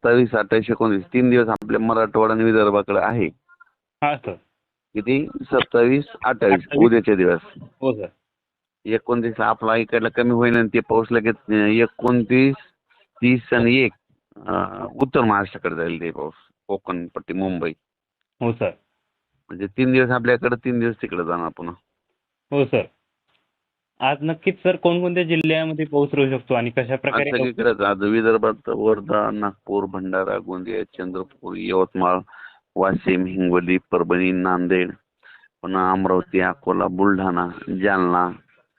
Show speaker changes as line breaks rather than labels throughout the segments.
सत्तावीस अठ्ठावीस एकोणीस तीन दिवस आपल्या मराठवाडा आणि विदर्भाकडे आहे.
हा सर.
किती? सत्तावीस अठ्ठावीस. उद्याचे दिवस.
हो सर.
एकोणतीस आपला इकडला कमी होईल आणि ते पाऊस लगेच एकोणतीस तीस आणि एक अं, उत्तर महाराष्ट्राकडे जाईल ते पाऊस. कोकण पट्टी मुंबई.
हो सर.
म्हणजे तीन दिवस आपल्याकडे तीन दिवस तिकडे जाणार पुन्हा.
हो सर. आज नक्कीच सर कोणकोणत्या जिल्ह्यामध्ये पाऊस राहू शकतो आणि कशा
आज
प्रकारे
सगळीकडेच आज विदर्भात वर्धा नागपूर भंडारा गोंदिया चंद्रपूर यवतमाळ वाशिम हिंगोली परभणी नांदेड पुन्हा अमरावती अकोला बुलढाणा जालना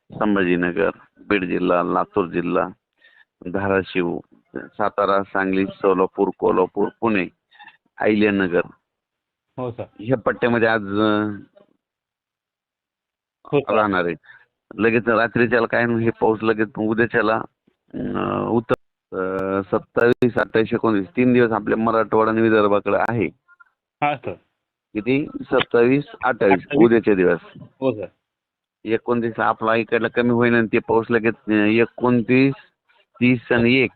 संभाजीनगर बीड जिल्हा लातूर जिल्हा धाराशिव सातारा सांगली सोलापूर कोल्हापूर पुणे अहिल्यानगर.
हो सर.
ह्या पट्ट्यामध्ये आज अं,
हो सर
राहणार आहे. लगेच रात्रीच्याला काय नाही, हे पाऊस लगेच उद्याच्याला उत्तर सत्तावीस अठ्ठावीस एकोणीस तीन दिवस आपल्या मराठवाडा आणि विदर्भाकडे आहे.
हा
किती? सत्तावीस अठ्ठावीस. उद्याचे दिवस.
हो सर.
एकोणतीस आपला इकडला कमी होईल ते पाऊस लगेच एकोणतीस तीस आणि एक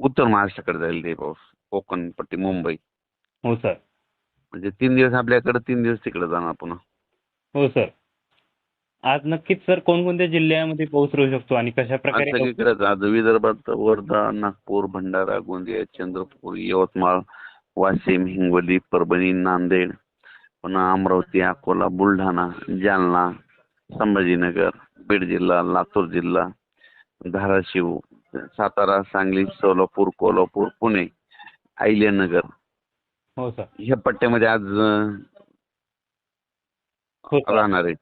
उत्तर महाराष्ट्राकडे जाईल ते पाऊस. कोकण पट्टी मुंबई.
हो सर.
म्हणजे तीन दिवस आपल्याकडे तीन दिवस तिकडे जाणार पुन्हा.
हो सर. आज नक्कीच सर कोणकोणत्या जिल्ह्यामध्ये पाऊस राहू शकतो आणि कशा
आज
प्रकारे
सगळीकडेच आज विदर्भात वर्धा नागपूर भंडारा गोंदिया चंद्रपूर यवतमाळ वाशिम हिंगोली परभणी नांदेड पुन्हा अमरावती अकोला बुलढाणा जालना संभाजीनगर बीड जिल्हा लातूर जिल्हा धाराशिव सातारा सांगली सोलापूर कोल्हापूर पुणे अहिल्यानगर.
हो सर.
ह्या पट्ट्यामध्ये आज अं,
हो सर.
राहणार आहे.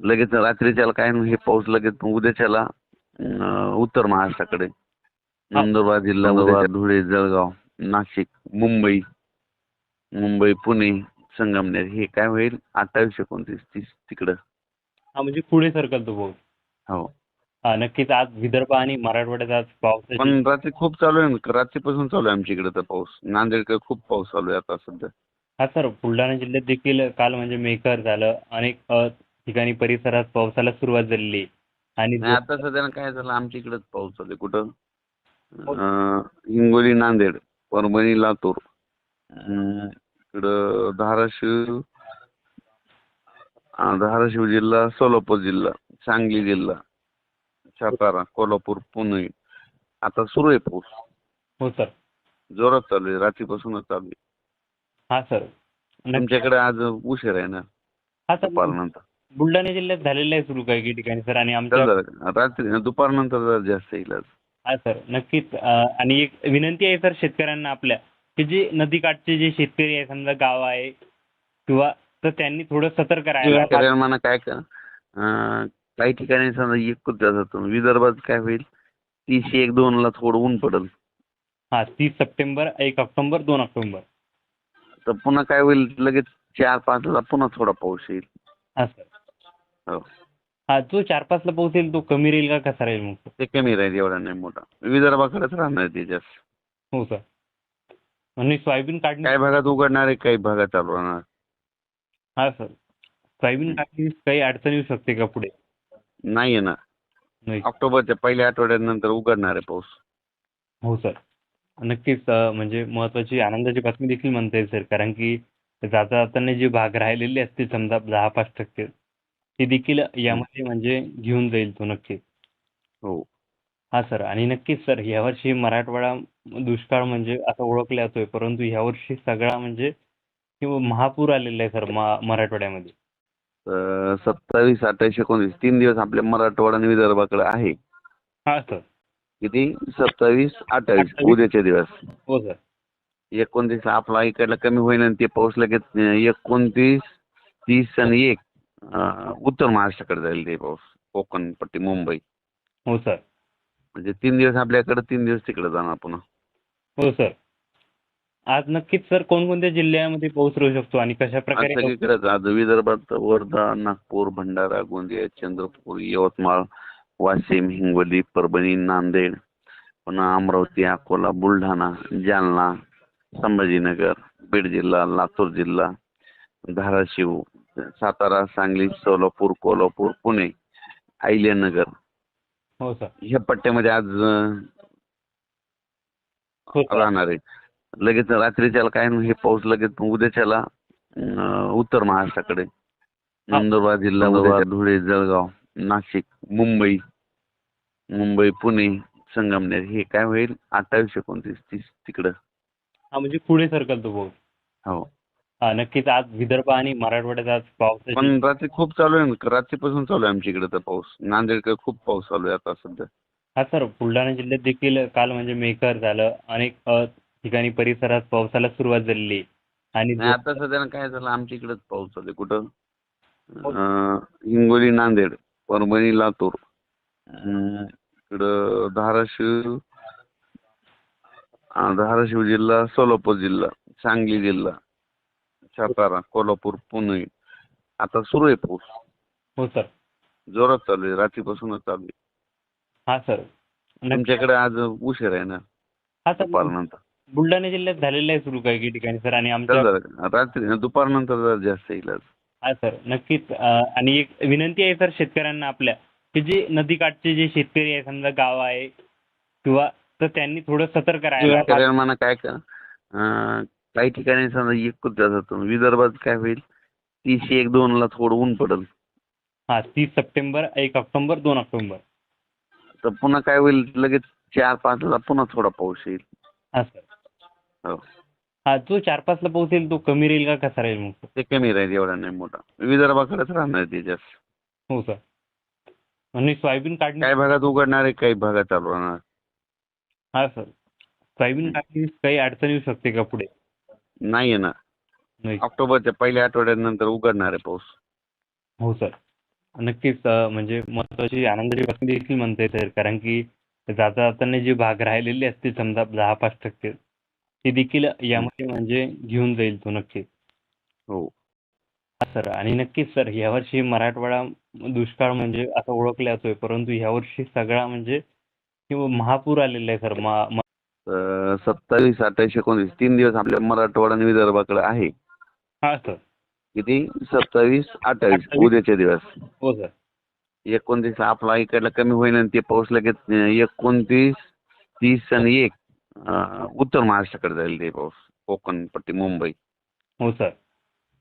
लगेच रात्रीच्याला काय हे पाऊस लगेच उद्याच्याला उत्तर महाराष्ट्राकडे. नंदुरबार जिल्हा नंदुरबार. धुळे जळगाव नाशिक मुंबई मुंबई पुणे संगमनेर हे काय होईल? अठ्ठावीस एकोणतीस तीस तिकडं.
हा म्हणजे पुढे सरकल तो पाऊस
हो.
हा नक्कीच आज विदर्भ आणि मराठवाड्यात आज पावसाची
पण रात्री खूप चालू आहे रात्रीपासून चालू आहे आमच्या इकडे तर पाऊस. नांदेडकडे खूप पाऊस चालू आहे आता सध्या.
हा सर बुलढाणा जिल्ह्यात देखील काल म्हणजे मेकर झालं. अनेक ठिकाणी परिसरात पावसाला सुरुवात झालेली आहे. आणि
नाही आता सध्या काय झालं आमच्या इकडेच पाऊस चालू आहे. कुठं? अं, हिंगोली नांदेड परभणी लातूर. अं, इकडं धाराशिव अं, धाराशिव जिल्हा सोलापूर जिल्हा सांगली जिल्हा सातारा कोल्हापूर पुणे. आता सुरू आहे पाऊस.
हो सर.
जोरात चालू आहे. रात्रीपासूनच चालू आहे.
हा सर. नक्की-
तुमच्याकडे आज उशीर आहे ना?
हा सर.
दुपारनंतर.
बुलढाणा जिल्ह्यात झालेलं आहे सुरू काही काही ठिकाणी सर आणि आमच्या
रात्री दुपारनंतर जरा जास्त येईल आज.
हा सर. नक्कीच. अ, आणि एक विनंती आहे सर शेतकऱ्यांना आपल्या की जे नदीकाठचे जे शेतकरी आहे समजा गाव आहे किंवा तर त्यांनी थोडं सतर्क राहायला
शेतकऱ्यांना म्हणा काय का अं, काही ठिकाणी समजा एकच जातो विदर्भात काय होईल? तीस एक दोन ला थोडं ऊन पडेल.
हा तीस सप्टेंबर एक ऑक्टोबर दोन ऑक्टोबर.
तर पुन्हा काय होईल? लगेच चार पाच ला पुन्हा थोडा पाऊस येईल.
हा सर.
हा
जो चार पाचला पोहोचेल तो कमी राहील का कसा राहील मग?
ते कमी राहील एवढा नाही मोठा. विदर्भाकडेच राहणार ते जास्त
हो सर आणि सोयाबीन काढणी
काही भागात उघडणार आहे काही भागात चालू राहणार.
हा सर. सोयाबीन काढणीस काही अडचण येऊ शकते का पुढे?
नाही येणार.
नाही.
ऑक्टोबरच्या पहिल्या आठवड्यानंतर उघडणार आहे पाऊस.
हो सर. नक्कीच अ, म्हणजे महत्त्वाची आनंदाची बातमी देखील म्हणता येईल सर. कारण की जाता जाताना जे भाग राहिलेले असतील समजा दहा पाच टक्के ते देखील यामध्ये म्हणजे घेऊन जाईल तो नक्कीच.
हो.
हा सर. आणि नक्कीच सर यावर्षी मराठवाडा दुष्काळ म्हणजे आता ओळखला जातोय परंतु यावर्षी सगळा म्हणजे महापूर आलेला आहे सर मराठवाड्यामध्ये.
सत्तावीस अठ्ठावीस एकोणीस तीन दिवस आपल्या मराठवाडा आणि विदर्भाकडे आहे.
हा सर.
किती? सत्तावीस अठ्ठावीस. उद्याचे दिवस.
हो सर.
एकोणतीस आपला इकडला कमी होईल आणि ते पाऊस लगेच एकोणतीस तीस आणि एक. उत्तर महाराष्ट्राकडे जाईल ते पाऊस कोकण पट्टी मुंबई
हो सर
म्हणजे तीन दिवस आपल्याकडे तीन दिवस तिकडे जाणार पुन्हा
हो सर आज नक्कीच सर कोणकोणत्या जिल्ह्यामध्ये पाऊस राहू शकतो आणि कशा
आज
प्रकारे
सगळीकडेच आज विदर्भात वर्धा नागपूर भंडारा गोंदिया चंद्रपूर यवतमाळ वाशिम हिंगोली परभणी नांदेड पुन्हा अमरावती अकोला बुलढाणा जालना संभाजीनगर बीड जिल्हा लातूर जिल्हा धाराशिव सातारा सांगली सोलापूर कोल्हापूर पुणे अहिल्यानगर.
हो सर.
ह्या पट्ट्यामध्ये आज
हो
राहणार आहे. लगेच रात्रीच्याला काय नाही, हे पाऊस लगेच उद्याच्याला उत्तर महाराष्ट्राकडे. नंदुरबार जिल्हा नंदुरबार. धुळे जळगाव नाशिक मुंबई मुंबई पुणे संगमनेर हे काय होईल? अठ्ठावीस एकोणतीस तीस तिकडं.
हा म्हणजे पुढे सरकल तो पाऊस
हो.
हा नक्कीच आज विदर्भ आणि मराठवाड्यात आज पावसाची
पण रात्री खूप चालू आहे ना? रात्रीपासून चालू आहे आमच्या इकडे तर पाऊस. नांदेडकडे खूप पाऊस चालू आहे आता सध्या.
हा सर बुलढाणा जिल्ह्यात देखील काल म्हणजे मेकर झालं. अनेक ठिकाणी परिसरात पावसाला सुरुवात झालेली. आणि
आता सध्या काय झालं? आमच्या इकडेच पाऊस चालू आहे. कुठं? अं, हिंगोली नांदेड परभणी लातूर. इकडं धाराशिव धाराशिव जिल्हा सोलापूर जिल्हा सांगली जिल्हा. सातारा कोल्हापूर पुणे. आता सुरू आहे पाऊस.
हो सर.
जोरात चालू आहे. रात्रीपासूनच चालू आहे.
हा सर.
तुमच्याकडे आज उशीर आहे ना?
हा सर.
दुपारनंतर.
बुलढाणा जिल्ह्यात झालेलं आहे सुरू काही ठिकाणी सर. आणि आमच्या
तर रात्री दुपारनंतर जरा जास्त येईल आज.
हा सर. नक्कीच. अ, आणि एक विनंती आहे सर शेतकऱ्यांना आपल्या की जे नदीकाठचे जे शेतकरी आहे समजा गाव आहे किंवा तर त्यांनी थोडं सतर्क राहायला
शेतकऱ्यांना म्हणा काय का अं, काही ठिकाणी समजा एकच जातो विदर्भात काय होईल? तीसशे एक दोन ला थोडं ऊन पडेल.
हा तीस सप्टेंबर एक ऑक्टोबर दोन ऑक्टोबर.
तर पुन्हा काय होईल? लगेच चार पाच ला पुन्हा थोडा पाऊस येईल.
हा सर.
हो.
हा जो चार पाचला पाऊस येईल तो कमी राहील का कसा राहील मग?
ते कमी राहील एवढा नाही मोठा. विदर्भाकडेच राहणार ते जास्त.
हो सर. आणि सोयाबीन काढणी
काही भागात उघडणार आहे काही भागात चालू राहणार
हा सर. सोयाबीन काढणीस काही अडचण येऊ शकते का पुढे?
नाही
नाही.
ऑक्टोबरच्या पहिल्या आठवड्यानंतर उघडणार आहे पाऊस.
हो सर. नक्कीच अ, म्हणजे महत्वाची आनंदाची बातमी देखील म्हणता येते कारण की जाता जाताना जे भाग राहिलेले असतील समजा दहा पाच टक्के ते देखील यामध्ये म्हणजे घेऊन जाईल तो नक्कीच.
हो.
हा सर. आणि नक्कीच सर यावर्षी मराठवाडा दुष्काळ म्हणजे आता ओळखला जातोय परंतु यावर्षी सगळा म्हणजे किंवा महापूर आलेला आहे सर. मा
सत्तावीस अठ्ठावीस एकोणतीस तीन दिवस आपल्या मराठवाडा आणि विदर्भाकडे आहे.
हा सर.
किती? सत्तावीस अठ्ठावीस. उद्याचे दिवस.
हो सर.
एकोणतीस आपला इकडला कमी होईल आणि ते पाऊस लगेच एकोणतीस तीस आणि एक अं, उत्तर महाराष्ट्राकडे जाईल ते पाऊस. कोकण पट्टी मुंबई.
हो सर.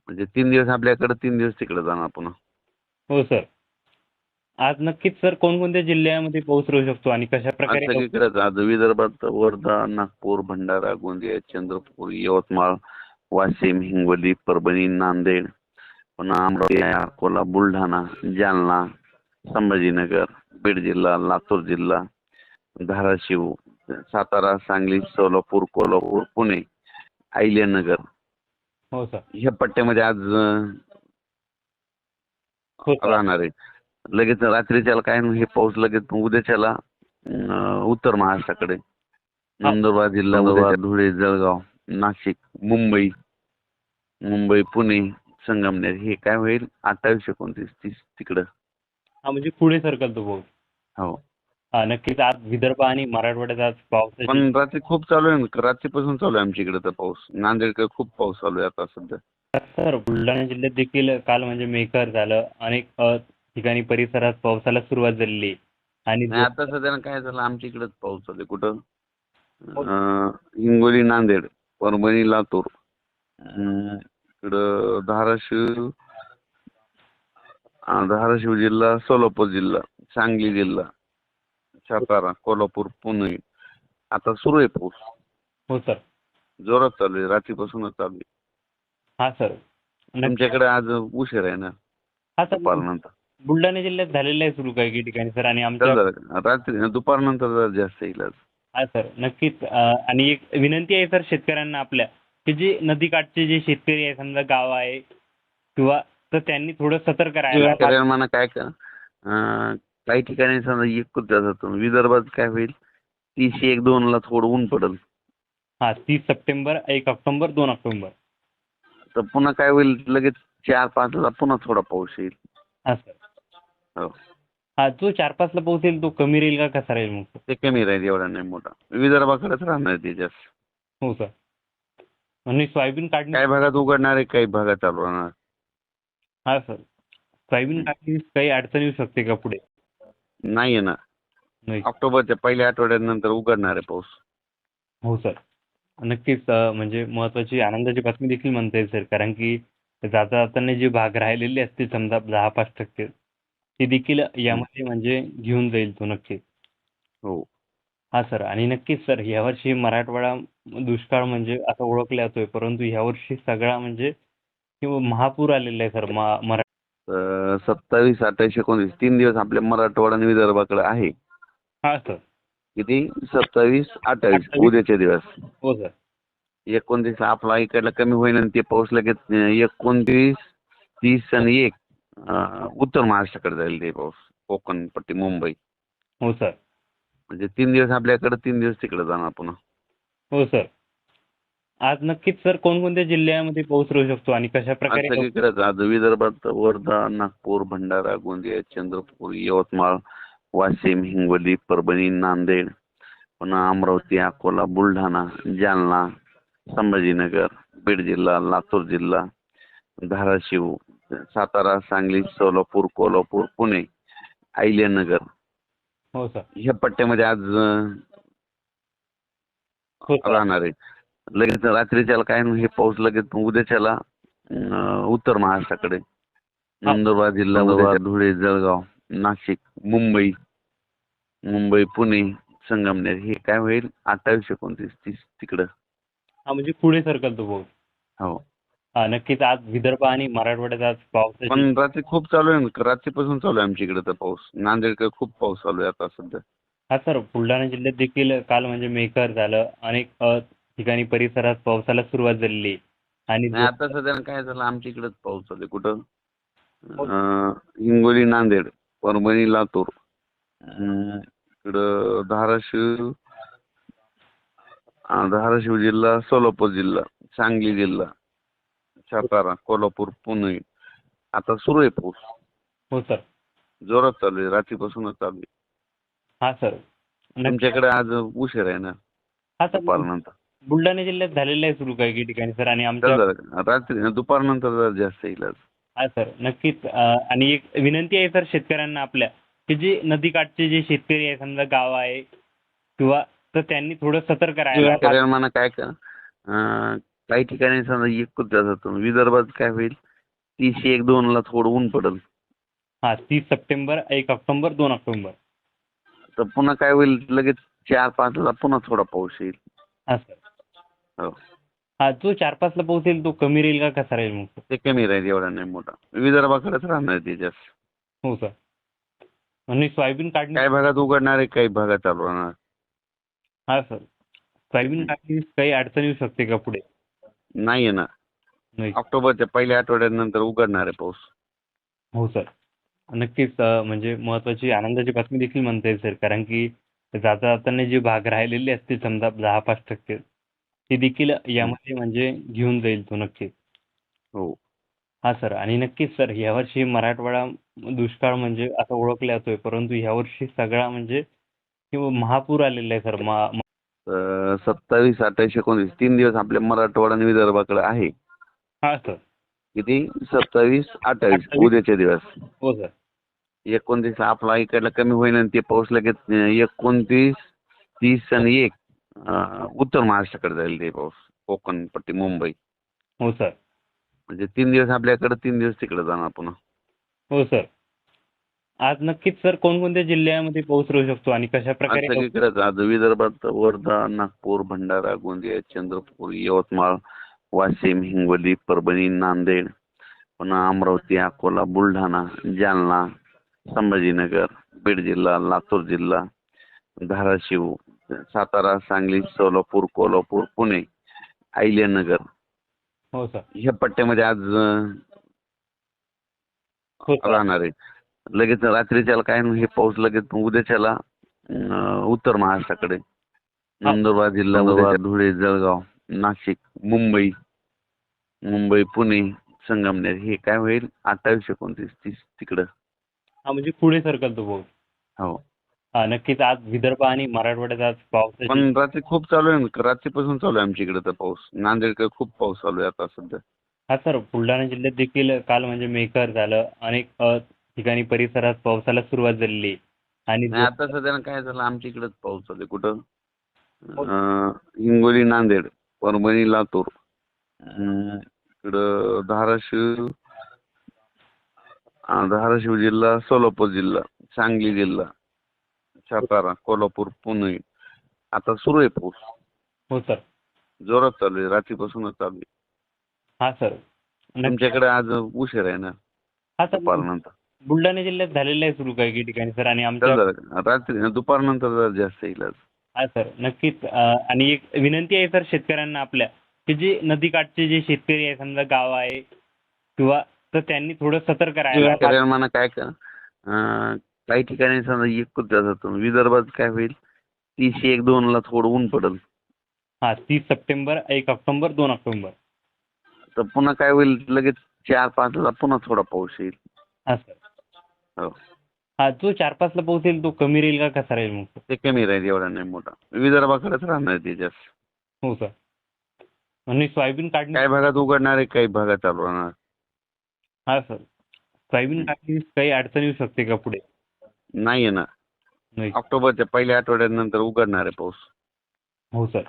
म्हणजे तीन दिवस आपल्याकडे तीन दिवस तिकडे जाणार पुन्हा.
हो सर. आज नक्कीच सर कोणकोणत्या जिल्ह्यामध्ये पाऊस राहू शकतो आणि कशा
आज
प्रकारे
सगळीकडेच आज विदर्भात वर्धा नागपूर भंडारा गोंदिया चंद्रपूर यवतमाळ वाशिम हिंगोली परभणी नांदेड पुन्हा अमरावती अकोला बुलढाणा जालना संभाजीनगर बीड जिल्हा लातूर जिल्हा धाराशिव सातारा सांगली सोलापूर कोल्हापूर पुणे अहिल्यानगर.
हो सर.
ह्या पट्ट्यामध्ये आज अं,
हो सर.
राहणार आहे. लगेच रात्रीच्याला काय नाही, हे पाऊस लगेच उद्याच्याला उत्तर महाराष्ट्राकडे. नंदुरबार जिल्हा नंदुरबार. धुळे जळगाव नाशिक मुंबई मुंबई पुणे संगमनेर हे काय होईल? अठ्ठावीस एकोणतीस तीस तिकडं.
हा म्हणजे पुढे सरकल तो पाऊस
हो.
हा नक्कीच आज विदर्भ आणि मराठवाड्यात आज पावसाची
पण रात्री खूप चालू आहे रात्रीपासून चालू आहे आमच्या इकडे तर पाऊस. नांदेडकडे खूप पाऊस चालू आहे आता सध्या.
सर बुलढाणा जिल्ह्यात देखील काल म्हणजे मेकर झालं. अनेक ठिकाणी परिसरात पावसाला सुरुवात झालेली आहे. आणि
नाही आता सध्या काय झालं आमच्या इकडेच पाऊस चालू आहे. कुठं? अं, हिंगोली नांदेड परभणी लातूर. अं, इकडं धाराशिव अं, धाराशिव जिल्हा सोलापूर जिल्हा सांगली जिल्हा सातारा कोल्हापूर पुणे. आता सुरू आहे पाऊस.
हो सर.
जोरात चालू आहे. रात्रीपासूनच चालू आहे.
हा सर. नक्की-
तुमच्याकडे आज उशीर आहे ना?
हा सर.
दुपारनंतर.
बुलढाणा जिल्ह्यात झालेलं आहे सुरू काही काही ठिकाणी सर. आणि आमच्या
रात्री दुपारनंतर जरा जास्त येईल आज.
हा सर. नक्कीच. अ, आणि एक विनंती आहे सर शेतकऱ्यांना आपल्या की जे नदीकाठचे जे शेतकरी आहे समजा गाव आहे किंवा तर त्यांनी थोडं सतर्क राहायला
शेतकऱ्यांना म्हणा काय का अं, काही ठिकाणी समजा एकच जातो विदर्भात काय होईल? तीसशे एक दोन ला थोडं ऊन पडेल.
हा तीस सप्टेंबर एक ऑक्टोबर दोन ऑक्टोबर.
तर पुन्हा काय होईल? लगेच चार पाच ला पुन्हा थोडा पाऊस येईल.
हा सर.
हो.
हा जो चार पाचला पाऊस येईल तो कमी राहील का कसा राहील मग?
ते कमी राहील एवढा नाही मोठा. विदर्भाकडेच राहणार ते जास्त
हो सर आणि सोयाबीन काढणी
काही भागात उघडणार आहे काही भागात चालू राहणार.
हा सर. सोयाबीन काढणीस काही अडचण येऊ शकते का पुढे?
नाही ना
नाही.
ऑक्टोबरच्या पहिल्या आठवड्यानंतर उघडणार आहे पाऊस.
हो सर. नक्कीच अ, म्हणजे महत्त्वाची आनंदाची बातमी देखील म्हणता येईल सर. कारण की जाता जाताना जे भाग राहिलेले असतील समजा दहा पाच टक्के ते देखील यामध्ये म्हणजे घेऊन जाईल तो नक्कीच.
हो.
हा सर. आणि नक्कीच सर यावर्षी मराठवाडा दुष्काळ म्हणजे आता ओळखला जातोय परंतु यावर्षी सगळा म्हणजे महापूर आलेला आहे सर मा मरा
तर सत्तावीस अठ्ठावीस एकोणतीस तीन दिवस आपल्या मराठवाडा आणि विदर्भाकडे आहे.
हा सर.
किती? सत्तावीस अठ्ठावीस. उद्याचे दिवस.
हो सर.
एकोणतीस आपला इकडला कमी होईल आणि ते पाऊस लगेच एकोणतीस तीस आणि एक. उत्तर महाराष्ट्राकडे जाईल ते पाऊस कोकण पट्टी मुंबई
हो सर
म्हणजे तीन दिवस आपल्याकडे तीन दिवस तिकडे जाणार पुन्हा
हो सर आज नक्कीच सर कोणकोणत्या जिल्ह्यामध्ये पाऊस राहू शकतो आणि कशा
आज
प्रकारे
सगळीकडेच आज विदर्भात वर्धा नागपूर भंडारा गोंदिया चंद्रपूर यवतमाळ वाशिम हिंगोली परभणी नांदेड पुन्हा अमरावती अकोला बुलढाणा जालना संभाजीनगर बीड जिल्हा लातूर जिल्हा धाराशिव सातारा सांगली सोलापूर कोल्हापूर पुणे अहिल्यानगर.
हो सर.
ह्या पट्ट्यामध्ये आज राहणार आहे. लगेच रात्रीच्याला काय हे पाऊस लगेच उद्याच्याला उत्तर महाराष्ट्राकडे. नंदुरबार जिल्हा धुळे जळगाव नाशिक मुंबई मुंबई पुणे संगमनेर हे काय होईल? अठ्ठावीस एकोणतीस तीस तिकडं.
म्हणजे पुढे सरकल तो
हो.
हा नक्कीच आज विदर्भ आणि मराठवाड्यात आज पावसाची
पण रात्री खूप चालू आहे. रात्रीपासून चालू आहे आमच्या इकडे तर पाऊस. नांदेडकडे खूप पाऊस चालू आहे आता सध्या.
हा सर बुलढाणा जिल्ह्यात देखील काल म्हणजे मेकर झालं. अनेक अ, ठिकाणी परिसरात पावसाला सुरुवात झालेली आहे. आणि
नाही आता सध्या काय झालं? आमच्या इकडेच पाऊस चालू आहे. कुठं? अं, हिंगोली नांदेड परभणी लातूर. अं, इकडं धाराशिव अं, धाराशिव जिल्हा सोलापूर जिल्हा सांगली जिल्हा. सातारा कोल्हापूर पुणे. आता सुरू आहे पाऊस.
हो सर.
जोरात चालू आहे. रात्रीपासूनच चालू आहे.
हा सर.
तुमच्याकडे आज उशीर आहे ना?
हा सर.
दुपारनंतर.
बुलढाणा जिल्ह्यात झालेलं आहे सुरू काही ठिकाणी सर. आणि आमच्या
रात्री दुपारनंतर जरा जास्त येईल आज.
हा सर. नक्कीच. अ, आणि एक विनंती आहे सर शेतकऱ्यांना आपल्या की जे नदीकाठचे जे शेतकरी आहे समजा गाव आहे किंवा तर त्यांनी थोडं सतर्क राहायला
शेतकऱ्यांना काय का अं, काही ठिकाणी समजा एक जातो विदर्भात काय होईल? तीस एक दोन ला थोडं ऊन पडेल.
हा तीस सप्टेंबर एक ऑक्टोबर दोन ऑक्टोबर.
तर पुन्हा काय होईल? लगेच चार पाच ला पुन्हा थोडा पाऊस येईल.
हा सर
हो.
हा जो चार पाचला पाऊस येईल तो कमी राहील का? कसा राहील मग?
ते कमी राहील एवढा नाही मोठा. विदर्भाकडेच राहणार ते जास्त.
हो सर. आणि सोयाबीन काढणी
काही भागात उघडणार आहे काही भागात चालू राहणार.
हा सर. सोयाबीन काढणीस काही अडचण येऊ शकते का पुढे?
नाही येणार.
नाही.
ऑक्टोबरच्या पहिल्या आठवड्यानंतर उघडणार आहे पाऊस.
हो सर. नक्कीच म्हणजे महत्त्वाची आनंदाची बातमी देखील म्हणता येईल सर. कारण की जाता जाताना जे भाग राहिलेले असतील समजा दहा पाच टक्के ते देखील यामध्ये म्हणजे घेऊन जाईल तो नक्कीच.
हो.
हा सर. आणि नक्कीच सर यावर्षी मराठवाडा दुष्काळ म्हणजे आता ओळखला जातोय परंतु यावर्षी सगळा म्हणजे महापूर आलेला आहे सर.
सत्तावीस अठ्ठावीस एकोणतीस तीन दिवस आपल्या मराठवाडा आणि विदर्भाकडे आहे.
हा सर.
किती? सत्तावीस अठ्ठावीस. उद्याचे दिवस.
हो सर.
एकोणतीस आपला इकडला कमी होईल आणि ते पाऊस लगेच एकोणतीस तीस आणि एक अं, उत्तर महाराष्ट्राकडे जाईल ते पाऊस. कोकण पट्टी मुंबई.
हो सर.
म्हणजे तीन दिवस आपल्याकडे तीन दिवस तिकडे जाणार पुन्हा.
हो सर. आज नक्कीच सर कोणकोणत्या जिल्ह्यामध्ये पाऊस राहू शकतो आणि कशा
आज
प्रकारे
सगळीकडेच आज विदर्भात वर्धा नागपूर भंडारा गोंदिया चंद्रपूर यवतमाळ वाशिम हिंगोली परभणी नांदेड पुन्हा अमरावती अकोला बुलढाणा जालना संभाजीनगर बीड जिल्हा लातूर जिल्हा धाराशिव सातारा सांगली सोलापूर कोल्हापूर पुणे अहिल्यानगर.
हो सर.
ह्या पट्ट्यामध्ये आज अं,
हो सर.
राहणार आहे. लगेच रात्रीच्याला काय हे पाऊस लगेच उद्याच्याला उत्तर महाराष्ट्राकडे. नंदुरबार जिल्हा नंदुरबार. धुळे जळगाव नाशिक मुंबई मुंबई पुणे संगमनेर हे काय होईल? अठ्ठावीस एकोणतीस तीस तिकडं.
हा म्हणजे पुढे सरकल तो पाऊस
हो.
हा नक्कीच आज विदर्भ आणि मराठवाड्यात आज पावसाची
पण रात्री खूप चालू आहे. रात्रीपासून चालू आहे आमच्या इकडे तर पाऊस. नांदेडकडे खूप पाऊस चालू आहे आता सध्या.
हा सर बुलढाणा जिल्ह्यात देखील काल म्हणजे मेकर झालं. अनेक ठिकाणी परिसरात पावसाला सुरुवात झालेली आहे. आणि
नाही आता सध्या काय झालं आमच्या इकडेच पाऊस चालू आहे कुठं? अं, हिंगोली नांदेड परभणी लातूर. अं, इकडं धाराशिव अं, धाराशिव जिल्हा सोलापूर जिल्हा सांगली जिल्हा सातारा कोल्हापूर पुणे. आता सुरू आहे पाऊस.
हो सर.
जोरात चालू आहे रात्रीपासूनच चालू आहे.
हा सर.
तुमच्याकडे आज उशीर आहे ना?
हा सर.
दुपारनंतर.
बुलढाणा जिल्ह्यात झालेलं आहे सुरू काही काही ठिकाणी सर. आणि आमच्या
रात्री दुपारनंतर जरा जास्त येईल आज.
हा सर. नक्कीच. अं, आणि एक विनंती आहे सर शेतकऱ्यांना आपल्या की जे नदीकाठचे जे शेतकरी आहे समजा गाव आहे किंवा तर त्यांनी थोडं सतर्क राहायला
शेतकऱ्यांना काय का अं, काही ठिकाणी समजा एकच जातो विदर्भात काय होईल? तीस एक दोन ला थोडं ऊन पडेल.
हा तीस सप्टेंबर एक ऑक्टोबर दोन ऑक्टोबर.
तर पुन्हा काय होईल? लगेच चार पाच ला पुन्हा थोडा पाऊस येईल.
हा सर.
हो.
हा जो चार पाचला पोहोचेल तो कमी राहील का कसा राहील मग?
ते कमी राहील एवढा नाही मोठा. विदर्भाकडेच राहणार ते जास्त
हो सर आणि सोयाबीन काढणी
काही भागात उघडणार आहे काही भागात चालू राहणार.
हा सर. सोयाबीन काढणीस काही अडचण येऊ शकते का पुढे?
नाही येणार.
नाही.
ऑक्टोबरच्या पहिल्या आठवड्यानंतर उघडणार आहे पाऊस.
हो सर.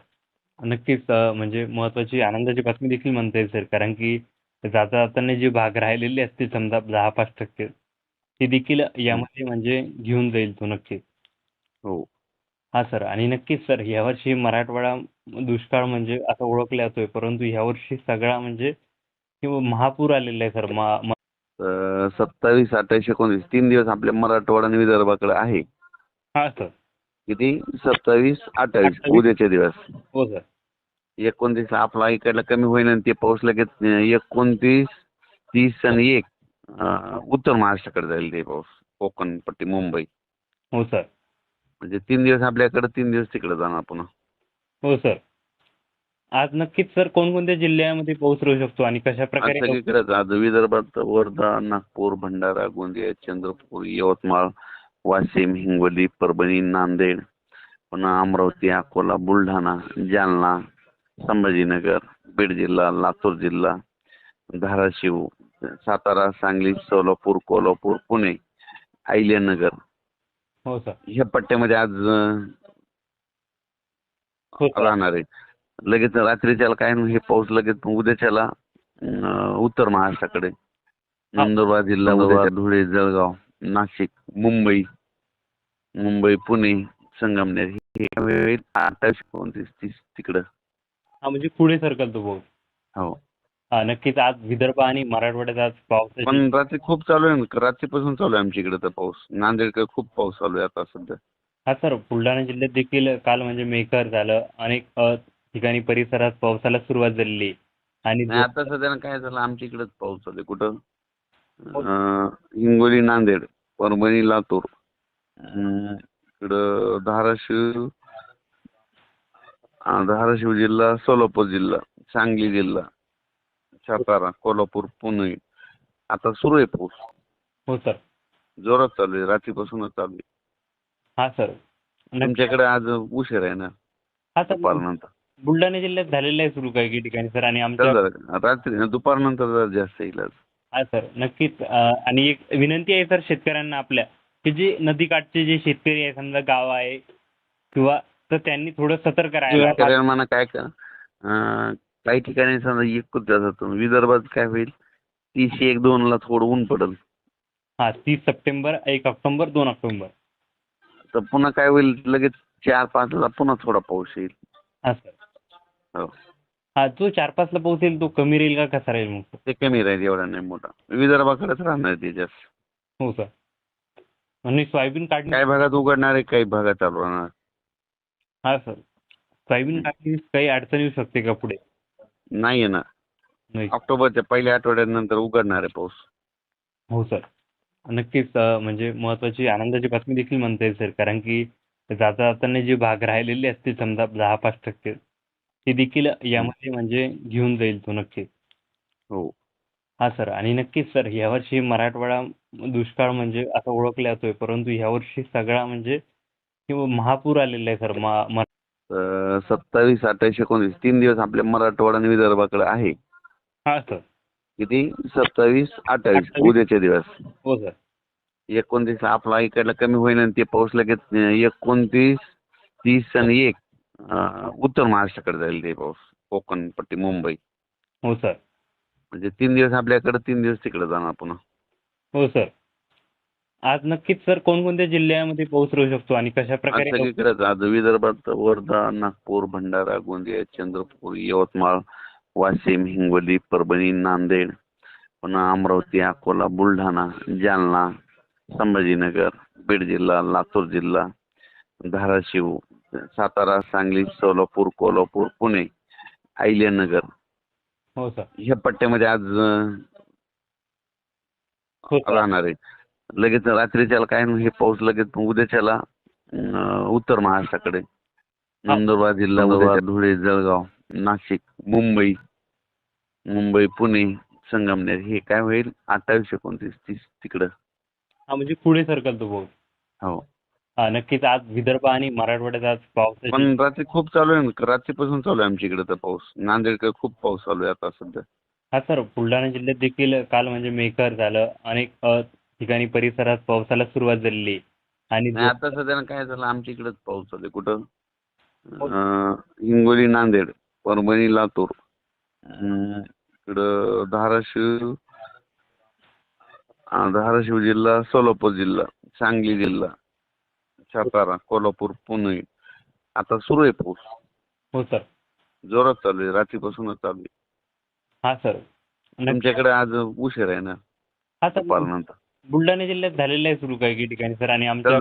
नक्कीच अं, म्हणजे महत्वाची आनंदाची बातमी देखील म्हणता येईल सर. कारण की जाता जाताना जे भाग राहिलेले असतील समजा दहा पाच टक्के ते देखील यामध्ये म्हणजे घेऊन जाईल तो नक्कीच.
हो.
हा सर आणि नक्कीच सर यावर्षी मराठवाडा दुष्काळ म्हणजे असं ओळखला जातोय परंतु यावर्षी सगळा म्हणजे महापूर आलेला आहे सर
सत्तावीस अठ्ठावीस एकोणतीस तीन दिवस आपल्या मराठवाडा आणि विदर्भाकडे आहे.
हा सर.
किती? सत्तावीस अठ्ठावीस. उद्याचे दिवस.
हो सर.
एकोणतीस आपला इकडला कमी होईल आणि ते पाऊस लगेच एकोणतीस तीस आणि एक. उत्तर महाराष्ट्राकडे जाईल ते पाऊस कोकण पट्टी मुंबई
हो सर
म्हणजे तीन दिवस आपल्याकडे तीन दिवस तिकडे जाणार पुन्हा
हो सर आज नक्कीच सर कोणकोणत्या जिल्ह्यामध्ये पाऊस राहू शकतो आणि कशा
आज
प्रकारे
सगळीकडेच आज विदर्भात वर्धा नागपूर भंडारा गोंदिया चंद्रपूर यवतमाळ वाशिम हिंगोली परभणी नांदेड पुन्हा अमरावती अकोला बुलढाणा जालना संभाजीनगर बीड जिल्हा लातूर जिल्हा धाराशिव सातारा सांगली सोलापूर कोल्हापूर पुणे अहिल्यानगर.
हो सर.
ह्या पट्ट्यामध्ये आज राहणार आहे. लगेच रात्रीच्याला काय नाही, हे पाऊस लगेच उद्याच्याला उत्तर महाराष्ट्राकडे. नंदुरबार जिल्हा नंदुरबार. धुळे जळगाव नाशिक मुंबई मुंबई पुणे संगमनेर हे वेळी अठ्ठावीस एकोणतीस तीस तिकडं.
हा म्हणजे पुढे सरकल तो पाऊस.
हो.
हा नक्कीच आज विदर्भ आणि मराठवाड्यात आज पावसाची
पण रात्री खूप चालू आहे ना? रात्रीपासून चालू आहे आमच्या इकडे तर पाऊस. नांदेडकडे खूप पाऊस चालू आहे आता सध्या.
हा सर बुलढाणा जिल्ह्यात देखील काल म्हणजे मेकर झालं. अनेक ठिकाणी परिसरात पावसाला सुरुवात झालेली. आणि
आता सध्या काय झालं? आमच्या इकडेच पाऊस चालू आहे. कुठं? अं, हिंगोली नांदेड परभणी लातूर. इकडं धाराशिव धाराशिव जिल्हा सोलापूर जिल्हा सांगली जिल्हा. सातारा कोल्हापूर पुणे. आता सुरू आहे पाऊस.
हो सर.
जोरात चालू आहे रात्रीपासूनच चालू आहे.
हा सर.
तुमच्याकडे आज उशीर आहे ना?
हा सर.
दुपारनंतर.
बुलढाणा जिल्ह्यात झालेलं आहे सुरू काही ठिकाणी सर आणि आमच्या
रात्री दुपारनंतर जरा जास्त येईल आज.
हा सर. नक्कीच. अ, आणि एक विनंती आहे सर शेतकऱ्यांना आपल्या की जे नदीकाठचे जे शेतकरी आहे समजा गाव आहे किंवा तर त्यांनी थोडं सतर्क राहायला
शेतकऱ्यांना काय का अं, काही ठिकाणी समजा एकच जातो विदर्भात काय होईल? तीस एक दोन ला थोडं ऊन पडेल.
हा तीस सप्टेंबर एक ऑक्टोबर दोन ऑक्टोबर.
तर पुन्हा काय होईल? लगेच चार पाच ला पुन्हा थोडा पाऊस येईल.
हा सर.
हो.
हा जो चार पाचला पोहोचेल तो कमी राहील का कसा राहील मग?
ते कमी राहील एवढा नाही मोठा. विदर्भाकडेच राहणार ते जास्त.
हो सर. आणि सोयाबीन काढणी
काही भागात उघडणार आहे काही भागात चालू राहणार
हा सर. सोयाबीन काढणीस काही अडचण येऊ शकते का पुढे?
नाही येणार. ऑक्टोबरच्या पहिल्या आठवड्यानंतर उघडणार आहे पाऊस.
हो सर. नक्कीच म्हणजे महत्वाची आनंदाची बातमी देखील म्हणता येईल सर. कारण की जाता जाताना जे भाग राहिलेले असतील समजा दहा पाच टक्के ते देखील यामध्ये म्हणजे घेऊन जाईल तो नक्कीच
हो.
हा सर. आणि नक्कीच सर यावर्षी मराठवाडा दुष्काळ म्हणजे असं ओळखला जातोय परंतु यावर्षी सगळा म्हणजे महापूर आलेला आहे सर.
तर सत्तावीस अठ्ठावीस एकोणतीस तीन दिवस आपल्या मराठवाडा आणि विदर्भाकडे आहे.
हा सर.
किती? सत्तावीस अठ्ठावीस. उद्याचे दिवस.
हो सर.
एकोणतीस आपला इकडला कमी होईल आणि ते पाऊस लगेच एकोणतीस तीस आणि एक उत्तर महाराष्ट्राकडे जाईल ते पाऊस. कोकण पट्टी मुंबई.
हो सर.
म्हणजे तीन दिवस आपल्याकडे तीन दिवस तिकडे जाणार पुन्हा.
हो सर. आज नक्कीच सर कोणकोणत्या जिल्ह्यामध्ये पाऊस राहू शकतो आणि कशा
आज
प्रकारे
सगळीकडेच आज विदर्भात वर्धा नागपूर भंडारा गोंदिया चंद्रपूर यवतमाळ वाशिम हिंगोली परभणी नांदेड पुन्हा अमरावती अकोला बुलढाणा जालना संभाजीनगर बीड जिल्हा लातूर जिल्हा धाराशिव सातारा सांगली सोलापूर कोल्हापूर पुणे अहिल्यानगर.
हो सर.
ह्या पट्ट्यामध्ये आज अं,
हो सर
राहणार आहे. लगेच रात्रीच्याला काय नाही, हे पाऊस लगेच उद्याच्याला उत्तर महाराष्ट्राकडे. नंदुरबार जिल्हा धुळे जळगाव नाशिक मुंबई मुंबई पुणे संगमनेर हे काय होईल? अठ्ठावीस एकोणतीस तीस तिकडं.
हा म्हणजे पुढे सरकल तो पाऊस
हो.
हा नक्कीच आज विदर्भ आणि मराठवाड्यात आज पावसाची
पण रात्री खूप चालू आहे. रात्रीपासून चालू आहे आमच्या इकडे तर पाऊस. नांदेडकडे खूप पाऊस चालू आहे आता सध्या.
हा सर बुलढाणा जिल्ह्यात देखील काल म्हणजे मेकर झालं. अनेक ठिकाणी परिसरात पावसाला सुरुवात झालेली आहे. आणि
नाही आता सध्या काय झालं आमच्या इकडेच पाऊस चालू आहे. कुठं? अं, हिंगोली नांदेड परभणी लातूर. अं, इकडं धाराशिव अं, धाराशिव जिल्हा सोलापूर जिल्हा सांगली जिल्हा सातारा कोल्हापूर पुणे. आता सुरू आहे पाऊस.
हो सर.
जोरात चालू आहे. रात्रीपासूनच चालू आहे.
हा सर. नक्की-
तुमच्याकडे आज उशीर आहे ना?
हा सर.
दुपारनंतर.
बुलढाणा जिल्ह्यात झालेलं आहे सुरू काही ठिकाणी सर? आणि आमच्या